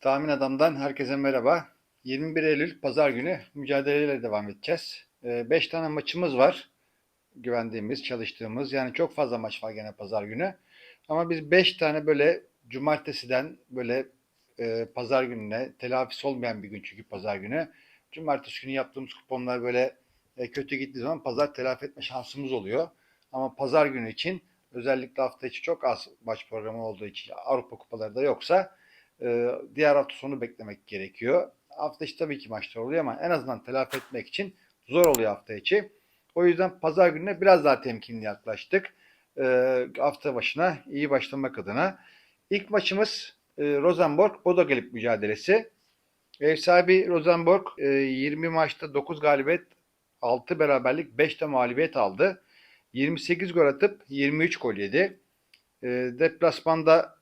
Tahmin Adam'dan herkese merhaba. 21 Eylül Pazar günü mücadeleyle devam edeceğiz. 5 tane maçımız var. Güvendiğimiz, çalıştığımız. Yani çok fazla maç var gene Pazar günü. Ama biz 5 tane böyle Cumartesiden böyle e, Pazar gününe telafisi olmayan bir gün çünkü Pazar günü. Cumartesi günü yaptığımız kuponlar böyle e, kötü gittiği zaman Pazar telafi etme şansımız oluyor. Ama Pazar günü için özellikle hafta içi çok az maç programı olduğu için Avrupa kupaları da yoksa e, diğer hafta sonu beklemek gerekiyor. Hafta içi tabii ki maçlar oluyor ama en azından telafi etmek için zor oluyor hafta içi. O yüzden pazar gününe biraz daha temkinli yaklaştık. E, hafta başına iyi başlamak adına. İlk maçımız e, Rosenborg Bodo Galip mücadelesi. Ev sahibi Rosenborg e, 20 maçta 9 galibiyet, 6 beraberlik, 5 de mağlubiyet aldı. 28 gol atıp 23 gol yedi. E, deplasmanda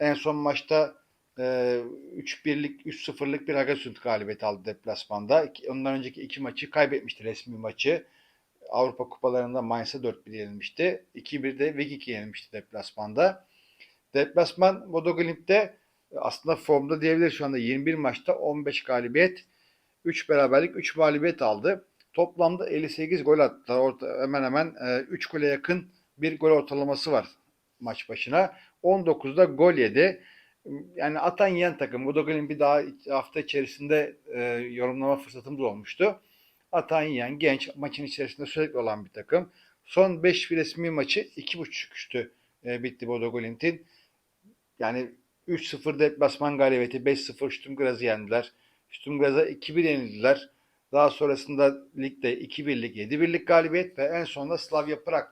en son maçta 3-1'lik, 3-0'lık bir Hagasund galibiyeti aldı deplasmanda. Ondan önceki iki maçı kaybetmişti resmi maçı. Avrupa kupalarında Mainz'a 4-1 yenilmişti. 2-1'de Vigik'i yenilmişti deplasmanda. Deplasman Bodo Glimt'te aslında formda diyebiliriz şu anda 21 maçta 15 galibiyet, 3 beraberlik, 3 mağlubiyet aldı. Toplamda 58 gol attılar. Orta, hemen hemen e, 3 gole yakın bir gol ortalaması var maç başına. 19'da gol yedi. Yani atan yiyen takım. Glimt bir daha hafta içerisinde e, yorumlama fırsatımız olmuştu. Atan yiyen, genç, maçın içerisinde sürekli olan bir takım. Son 5 resmi maçı 2.5 üstü e, bitti Bodo Glimt'in. Yani 3-0 deplasman galibiyeti, 5-0 Sturm yendiler. Sturm Graz'a 2-1 yenildiler. Daha sonrasında ligde 2-1'lik, 7-1'lik galibiyet ve en sonunda Slavia Prag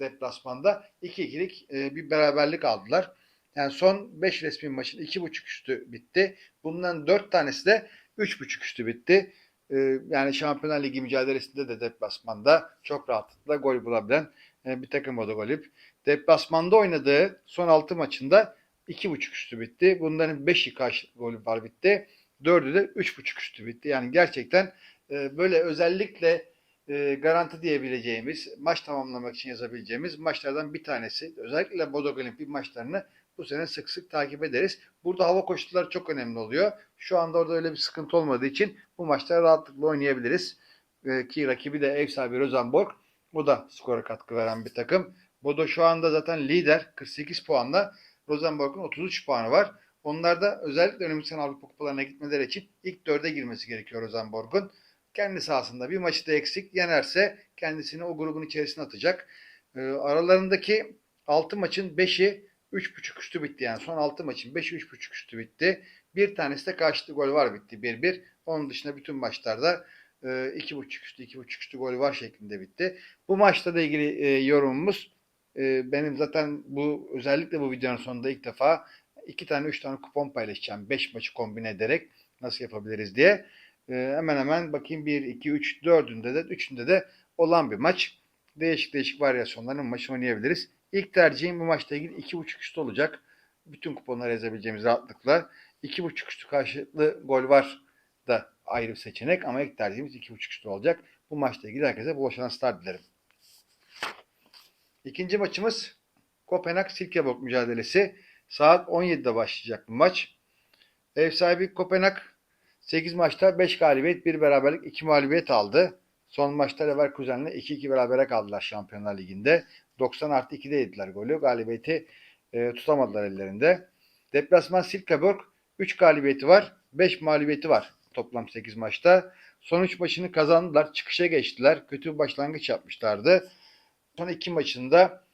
deplasmanda 2-2'lik e, bir beraberlik aldılar. Yani son 5 resmi maçın 2.5 üstü bitti. Bundan 4 tanesi de 3.5 üstü bitti. E, yani Şampiyonlar Ligi mücadelesinde de deplasmanda çok rahatlıkla gol bulabilen e, bir takım oldu Golip. Deplasmanda oynadığı son 6 maçında 2.5 üstü bitti. Bunların 5'i karşı golü var bitti. 4'ü de 3.5 üstü bitti. Yani gerçekten e, böyle özellikle e, garanti diyebileceğimiz, maç tamamlamak için yazabileceğimiz maçlardan bir tanesi. Özellikle Bodo Glimt maçlarını bu sene sık sık takip ederiz. Burada hava koşulları çok önemli oluyor. Şu anda orada öyle bir sıkıntı olmadığı için bu maçları rahatlıkla oynayabiliriz. E, ki rakibi de ev sahibi Rosenborg. O da skora katkı veren bir takım. Bodo şu anda zaten lider 48 puanla. Rosenborg'un 33 puanı var. Onlar da özellikle önümüzdeki sene Avrupa kupalarına gitmeleri için ilk dörde girmesi gerekiyor Rosenborg'un. Kendi sahasında bir maçı da eksik yenerse kendisini o grubun içerisine atacak. Ee, aralarındaki 6 maçın 5'i 3.5 üstü bitti yani. Son 6 maçın 5'i 3.5 üstü bitti. Bir tanesi de karşılıklı gol var bitti 1-1. Onun dışında bütün maçlarda e, 2.5 üstü 2.5 üstü gol var şeklinde bitti. Bu maçla da ilgili e, yorumumuz e, benim zaten bu özellikle bu videonun sonunda ilk defa iki tane üç tane kupon paylaşacağım. Beş maçı kombine ederek nasıl yapabiliriz diye. E, hemen hemen bakayım 1, 2, 3, 4'ünde de 3'ünde de olan bir maç. Değişik değişik varyasyonların maçı oynayabiliriz. İlk tercihim bu maçla ilgili 2.5 üstü olacak. Bütün kuponları yazabileceğimiz rahatlıkla. 2.5 üstü karşılıklı gol var da ayrı bir seçenek ama ilk tercihimiz 2.5 üstü olacak. Bu maçla ilgili herkese bol şanslar dilerim. İkinci maçımız Kopenhag Silkeborg mücadelesi. Saat 17'de başlayacak bu maç. Ev sahibi Kopenhag 8 maçta 5 galibiyet, 1 beraberlik, 2 mağlubiyet aldı. Son maçta Leverkusen'le 2-2 berabere kaldılar Şampiyonlar Ligi'nde. 90 artı 2'de yediler golü. Galibiyeti e, tutamadılar ellerinde. Deplasman Silkeborg 3 galibiyeti var, 5 mağlubiyeti var toplam 8 maçta. Son 3 maçını kazandılar, çıkışa geçtiler. Kötü bir başlangıç yapmışlardı. Son iki maçında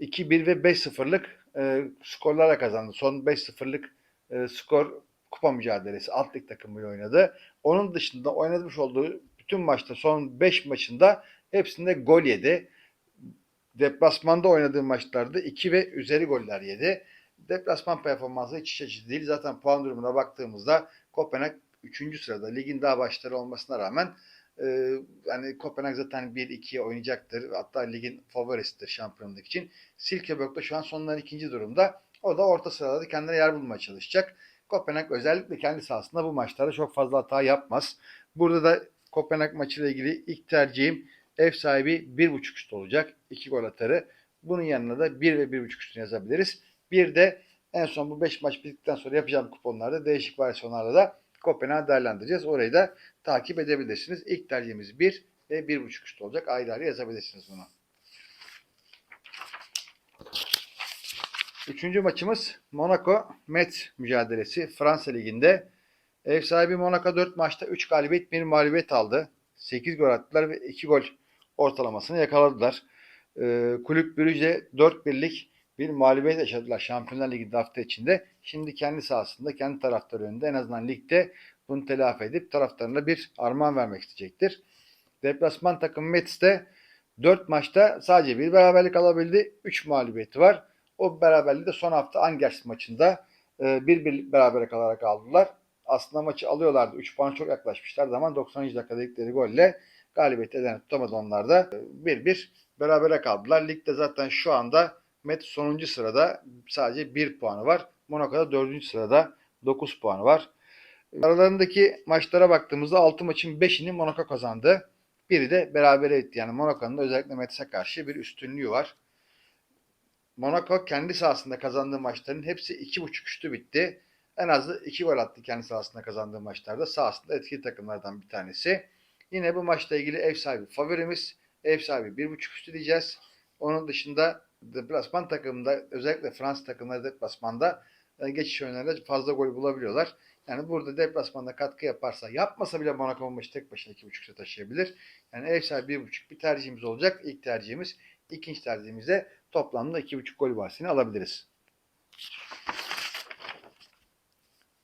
2-1 ve 5-0'lık e, skorlara kazandı. Son 5-0'lık e, skor kupa mücadelesi alt lig takımıyla oynadı. Onun dışında oynamış olduğu bütün maçta son 5 maçında hepsinde gol yedi. Deplasmanda oynadığı maçlarda 2 ve üzeri goller yedi. Deplasman performansı hiç iç açıcı değil. Zaten puan durumuna baktığımızda Kopenhag 3. sırada. Ligin daha başları olmasına rağmen ee, yani Kopenhag zaten 1-2'ye oynayacaktır. Hatta ligin favorisidir şampiyonluk için. Silkeborg da şu an sonların ikinci durumda. O da orta sırada kendine yer bulmaya çalışacak. Kopenhag özellikle kendi sahasında bu maçlarda çok fazla hata yapmaz. Burada da Kopenhag maçıyla ilgili ilk tercihim ev sahibi 1.5 üst olacak. 2 gol atarı. Bunun yanına da 1 ve 1.5 üstünü yazabiliriz. Bir de En son bu 5 maç bittikten sonra yapacağım kuponlarda değişik varyasyonlarla da Kopenhag değerlendireceğiz. Orayı da takip edebilirsiniz. İlk tercihimiz 1 ve 1.5 üstü olacak. Ayrı ayrı yazabilirsiniz bunu. Üçüncü maçımız Monaco Met mücadelesi Fransa Ligi'nde. Ev sahibi Monaco 4 maçta 3 galibiyet 1 mağlubiyet aldı. 8 gol attılar ve 2 gol ortalamasını yakaladılar. Ee, Kulüp Brüj'de 4 birlik bir mağlubiyet yaşadılar Şampiyonlar Ligi'nde hafta içinde. Şimdi kendi sahasında, kendi taraftarı önünde en azından ligde bunu telafi edip taraftarına bir armağan vermek isteyecektir. Deplasman takımı Mets'te 4 maçta sadece bir beraberlik alabildi. 3 mağlubiyeti var. O beraberliği de son hafta Angers maçında e, bir bir berabere kalarak aldılar. Aslında maçı alıyorlardı. 3 puan çok yaklaşmışlardı ama 90. dakikada dedikleri golle galibiyet eden tutamadı onlar da. 1-1 berabere kaldılar. Ligde zaten şu anda Met sonuncu sırada sadece 1 puanı var. Monaco'da 4. sırada 9 puanı var. Aralarındaki maçlara baktığımızda 6 maçın 5'ini Monaco kazandı. Biri de berabere etti. Yani Monaco'nun da özellikle Mets'e karşı bir üstünlüğü var. Monaco kendi sahasında kazandığı maçların hepsi 2.5 üstü bitti. En azı 2 gol attı kendi sahasında kazandığı maçlarda. Sahasında etkili takımlardan bir tanesi. Yine bu maçla ilgili ev sahibi favorimiz. Ev sahibi 1.5 üstü diyeceğiz. Onun dışında deplasman takımında özellikle Fransız takımları deplasmanda e, geçiş oyunlarında fazla gol bulabiliyorlar. Yani burada deplasmanda katkı yaparsa yapmasa bile Monaco maçı tek başına 2.5'e taşıyabilir. Yani ev sahibi 1.5 bir tercihimiz olacak. İlk tercihimiz. ikinci tercihimizde toplamda 2.5 gol bahsini alabiliriz.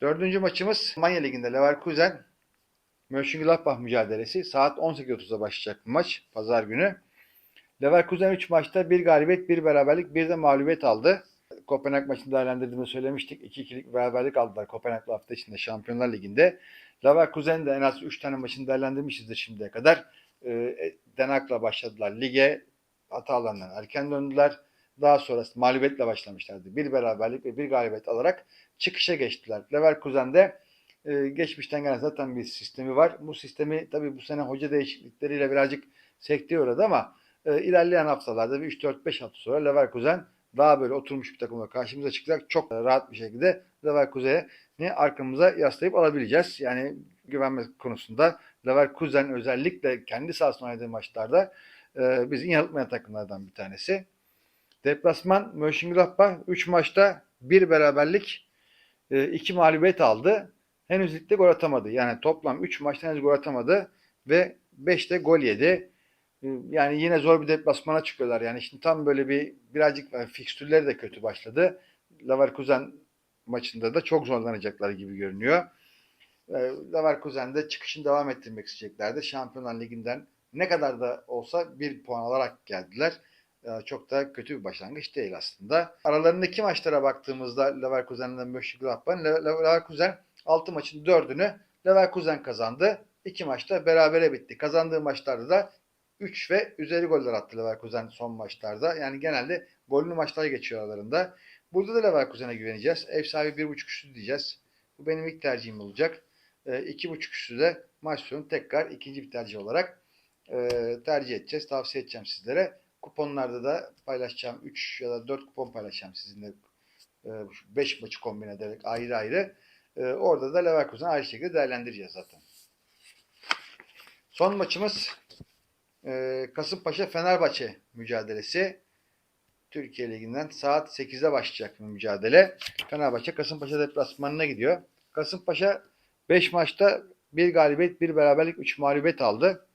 Dördüncü maçımız Almanya Ligi'nde Leverkusen Mönchengladbach mücadelesi. Saat 18.30'da başlayacak maç. Pazar günü. Leverkusen 3 maçta bir galibiyet, bir beraberlik, bir de mağlubiyet aldı. Kopenhag maçını değerlendirdiğimi söylemiştik. 2-2'lik beraberlik aldılar Kopenhag'la hafta içinde Şampiyonlar Ligi'nde. Leverkusen de en az 3 tane maçını değerlendirmişizdir şimdiye kadar. E, Denak'la başladılar lige. Hatalarından erken döndüler. Daha sonrası mağlubiyetle başlamışlardı. Bir beraberlik ve bir galibiyet alarak çıkışa geçtiler. Leverkusen'de e, geçmişten gelen zaten bir sistemi var. Bu sistemi tabii bu sene hoca değişiklikleriyle birazcık sekteye uğradı ama e, ilerleyen haftalarda bir 3-4-5 hafta sonra Leverkusen daha böyle oturmuş bir takımla karşımıza çıkacak. Çok rahat bir şekilde Leverkusen'i arkamıza yaslayıp alabileceğiz. Yani güvenme konusunda Leverkusen özellikle kendi sahasında oynadığı maçlarda e, bizi yanıltmayan takımlardan bir tanesi. Deplasman Mönchengladbach 3 maçta bir beraberlik 2 e, mağlubiyet aldı. Henüz ligde gol atamadı. Yani toplam 3 maçta henüz gol atamadı ve 5'te gol yedi. E, yani yine zor bir deplasmana çıkıyorlar. Yani şimdi tam böyle bir birazcık yani fikstürleri de kötü başladı. Leverkusen maçında da çok zorlanacaklar gibi görünüyor. E, Leverkusen'de çıkışını devam ettirmek isteyeceklerdi. Şampiyonlar Ligi'nden ne kadar da olsa bir puan alarak geldiler. Ee, çok da kötü bir başlangıç değil aslında. Aralarındaki maçlara baktığımızda Leverkusen'le Mönchengladbach'ın Leverkusen 6 maçın 4'ünü Leverkusen kazandı. 2 maçta berabere bitti. Kazandığı maçlarda da 3 ve üzeri goller attı Leverkusen son maçlarda. Yani genelde gollü maçlar geçiyor aralarında. Burada da Leverkusen'e güveneceğiz. Ev sahibi 1.5 üstü diyeceğiz. Bu benim ilk tercihim olacak. 2.5 üstü de maç sonu tekrar ikinci bir tercih olarak tercih edeceğiz. Tavsiye edeceğim sizlere. Kuponlarda da paylaşacağım. 3 ya da 4 kupon paylaşacağım sizinle. 5 e, maçı kombine ederek ayrı ayrı. E, orada da Leverkusen ayrı şekilde değerlendireceğiz zaten. Son maçımız e, Kasımpaşa Fenerbahçe mücadelesi. Türkiye Ligi'nden saat 8'de başlayacak bir mücadele. Fenerbahçe Kasımpaşa deplasmanına gidiyor. Kasımpaşa 5 maçta bir galibiyet, bir beraberlik, 3 mağlubiyet aldı.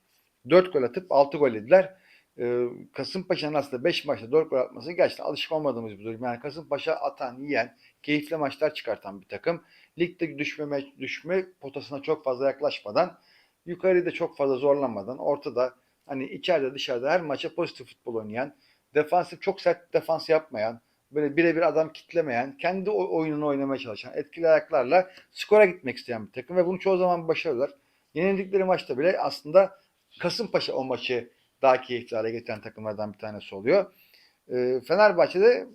4 gol atıp 6 gol yediler e, Kasımpaşa'nın aslında 5 maçta 4 gol atması gerçekten alışık olmadığımız bir durum. Yani Kasımpaşa atan, yiyen, keyifli maçlar çıkartan bir takım. Ligde düşme, düşme potasına çok fazla yaklaşmadan, yukarıda çok fazla zorlanmadan, ortada hani içeride dışarıda her maça pozitif futbol oynayan, defansif çok sert defans yapmayan, böyle birebir adam kitlemeyen, kendi oyununu oynamaya çalışan, etkili ayaklarla skora gitmek isteyen bir takım ve bunu çoğu zaman başarıyorlar. Yenildikleri maçta bile aslında Kasımpaşa o maçı daha keyifli hale getiren takımlardan bir tanesi oluyor. E, Fenerbahçe'de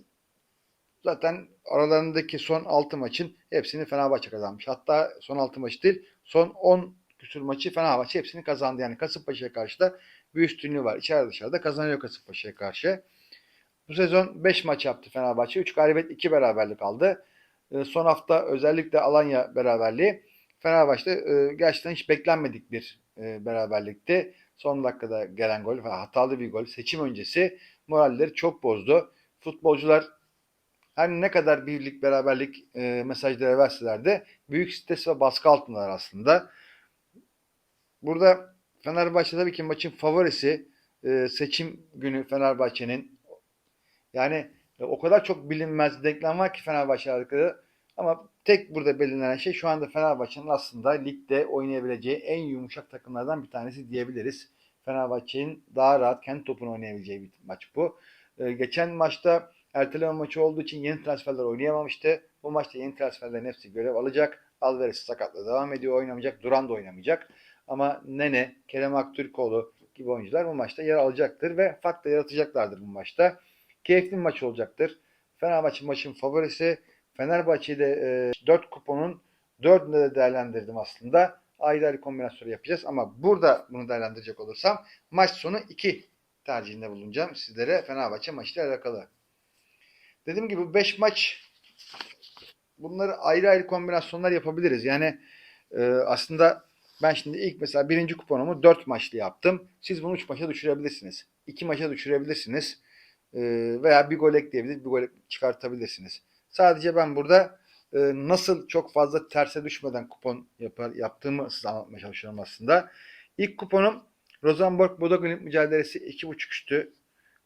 zaten aralarındaki son 6 maçın hepsini Fenerbahçe kazanmış. Hatta son 6 maç değil, son 10 küsur maçı Fenerbahçe hepsini kazandı. Yani Kasımpaşa'ya karşı da bir üstünlüğü var. İçeride dışarıda kazanıyor Kasımpaşa'ya karşı. Bu sezon 5 maç yaptı Fenerbahçe. 3 galibiyet 2 beraberlik aldı. e, son hafta özellikle Alanya beraberliği Fenerbahçe e, gerçekten hiç beklenmedik bir e, beraberlikti. Son dakikada gelen gol ve hatalı bir gol seçim öncesi moralleri çok bozdu. Futbolcular her ne kadar birlik beraberlik e, mesajları verseler de büyük stres ve baskı altındalar aslında. Burada Fenerbahçe tabii ki maçın favorisi e, seçim günü Fenerbahçe'nin yani e, o kadar çok bilinmez denklem var ki Fenerbahçe hakkında ama tek burada belirlenen şey şu anda Fenerbahçe'nin aslında ligde oynayabileceği en yumuşak takımlardan bir tanesi diyebiliriz. Fenerbahçe'nin daha rahat kendi topunu oynayabileceği bir maç bu. E, geçen maçta erteleme maçı olduğu için yeni transferler oynayamamıştı. Bu maçta yeni transferlerin hepsi görev alacak. Alvarez sakatla devam ediyor oynamayacak. Duran da oynamayacak. Ama Nene, Kerem Aktürkoğlu gibi oyuncular bu maçta yer alacaktır ve fark da yaratacaklardır bu maçta. Keyifli bir maç olacaktır. Fenerbahçe maçın favorisi. Fenerbahçe'de e, 4 kuponun 4'ünde de değerlendirdim aslında. Ayrı ayrı kombinasyon yapacağız ama burada bunu değerlendirecek olursam maç sonu 2 tercihinde bulunacağım sizlere Fenerbahçe maçıyla alakalı. Dediğim gibi 5 maç bunları ayrı ayrı kombinasyonlar yapabiliriz. Yani e, aslında ben şimdi ilk mesela birinci kuponumu 4 maçlı yaptım. Siz bunu 3 maça düşürebilirsiniz. 2 maça düşürebilirsiniz. E, veya bir gol ekleyebilir, bir gol çıkartabilirsiniz. Sadece ben burada e, nasıl çok fazla terse düşmeden kupon yapar, yaptığımı size anlatmaya çalışıyorum aslında. İlk kuponum Rosenborg Bodo mücadelesi 2.5 üstü.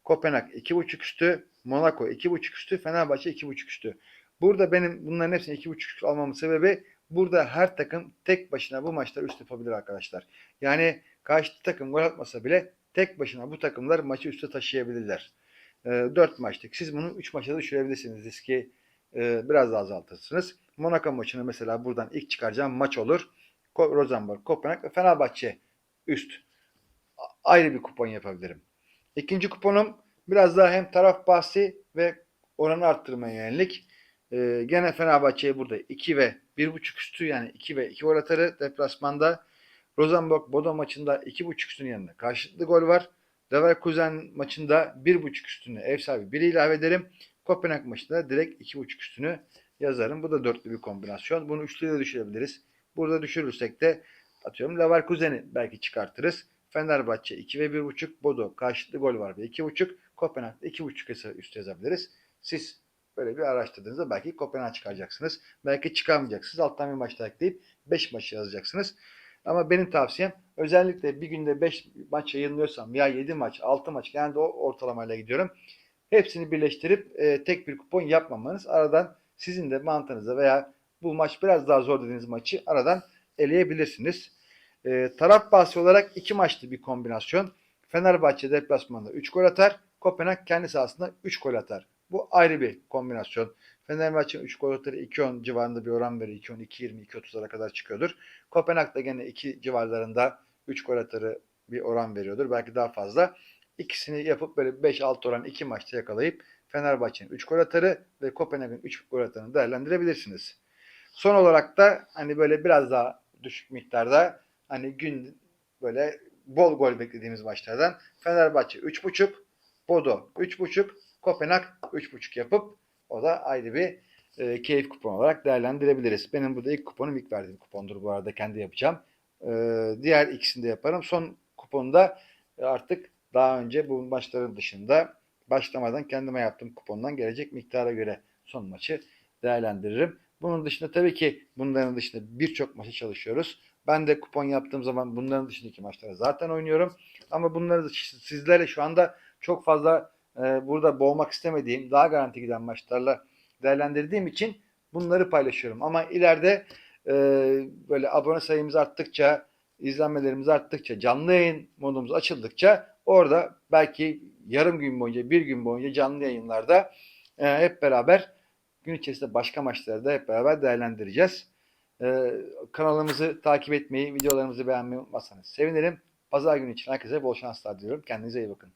Kopenhag 2.5 üstü. Monaco 2.5 üstü. Fenerbahçe 2.5 üstü. Burada benim bunların hepsini 2.5 üstü almamın sebebi burada her takım tek başına bu maçları üst yapabilir arkadaşlar. Yani karşı takım gol atmasa bile tek başına bu takımlar maçı üste taşıyabilirler. E, 4 maçlık. Siz bunu 3 maça da düşürebilirsiniz. Riski e, biraz daha azaltırsınız. Monaco maçını mesela buradan ilk çıkaracağım maç olur. Rosenborg, Kopenhag ve Fenerbahçe üst. Ayrı bir kupon yapabilirim. İkinci kuponum biraz daha hem taraf bahsi ve oranı arttırmaya yönelik. Ee, gene Fenerbahçe'ye burada 2 ve 1.5 üstü yani 2 ve 2 gol atarı deplasmanda. Rosenborg Bodo maçında 2.5 üstünün yanında karşılıklı gol var. Leverkusen maçında 1.5 üstünü ev sahibi 1 ilave ederim. Kopenhag maçında direkt 2.5 üstünü yazarım. Bu da dörtlü bir kombinasyon. Bunu üçlüye de düşürebiliriz. Burada düşürürsek de atıyorum Leverkusen'i belki çıkartırız. Fenerbahçe 2 ve 1.5 Bodo karşılıklı gol var ve 2.5 Kopenhag'da 2.5 üst yazabiliriz. Siz böyle bir araştırdığınızda belki Kopenhag çıkaracaksınız. Belki çıkarmayacaksınız. Alttan bir maçta ekleyip 5 maç yazacaksınız. Ama benim tavsiyem özellikle bir günde 5 maç yayınlıyorsam ya 7 maç, 6 maç genelde o ortalamayla gidiyorum. Hepsini birleştirip e, tek bir kupon yapmamanız aradan sizin de mantığınıza veya bu maç biraz daha zor dediğiniz maçı aradan eleyebilirsiniz. E, taraf bahsi olarak iki maçlı bir kombinasyon. Fenerbahçe deplasmanında 3 gol atar. Kopenhag kendi sahasında 3 gol atar. Bu ayrı bir kombinasyon. Fenerbahçe'nin 3 gol atarı 2-10 civarında bir oran verir. 2-10, 2-20, 2-30'lara kadar çıkıyordur. Kopenhag da gene 2 civarlarında 3 gol atarı bir oran veriyordur. Belki daha fazla. İkisini yapıp böyle 5-6 oran 2 maçta yakalayıp Fenerbahçe'nin 3 gol atarı ve Kopenhag'ın 3 gol atarını değerlendirebilirsiniz. Son olarak da hani böyle biraz daha düşük miktarda hani gün böyle bol gol beklediğimiz maçlardan Fenerbahçe 3.5, Bodo 3.5, Kopenhag 3.5 yapıp o da ayrı bir e, keyif kupon olarak değerlendirebiliriz. Benim burada ilk kuponum ilk verdiğim kupondur bu arada kendi yapacağım. E, diğer ikisini de yaparım. Son kuponda artık daha önce bu maçların dışında başlamadan kendime yaptığım kupondan gelecek miktara göre son maçı değerlendiririm. Bunun dışında tabii ki bunların dışında birçok maçı çalışıyoruz. Ben de kupon yaptığım zaman bunların dışındaki maçları zaten oynuyorum. Ama bunları sizlere şu anda çok fazla e, burada boğmak istemediğim, daha garanti giden maçlarla değerlendirdiğim için bunları paylaşıyorum. Ama ileride e, böyle abone sayımız arttıkça, izlenmelerimiz arttıkça, canlı yayın modumuz açıldıkça orada belki yarım gün boyunca, bir gün boyunca canlı yayınlarda e, hep beraber gün içerisinde başka maçları da hep beraber değerlendireceğiz. Ee, kanalımızı takip etmeyi, videolarımızı beğenmeyi unutmazsanız sevinirim. Pazar günü için herkese bol şanslar diliyorum. Kendinize iyi bakın.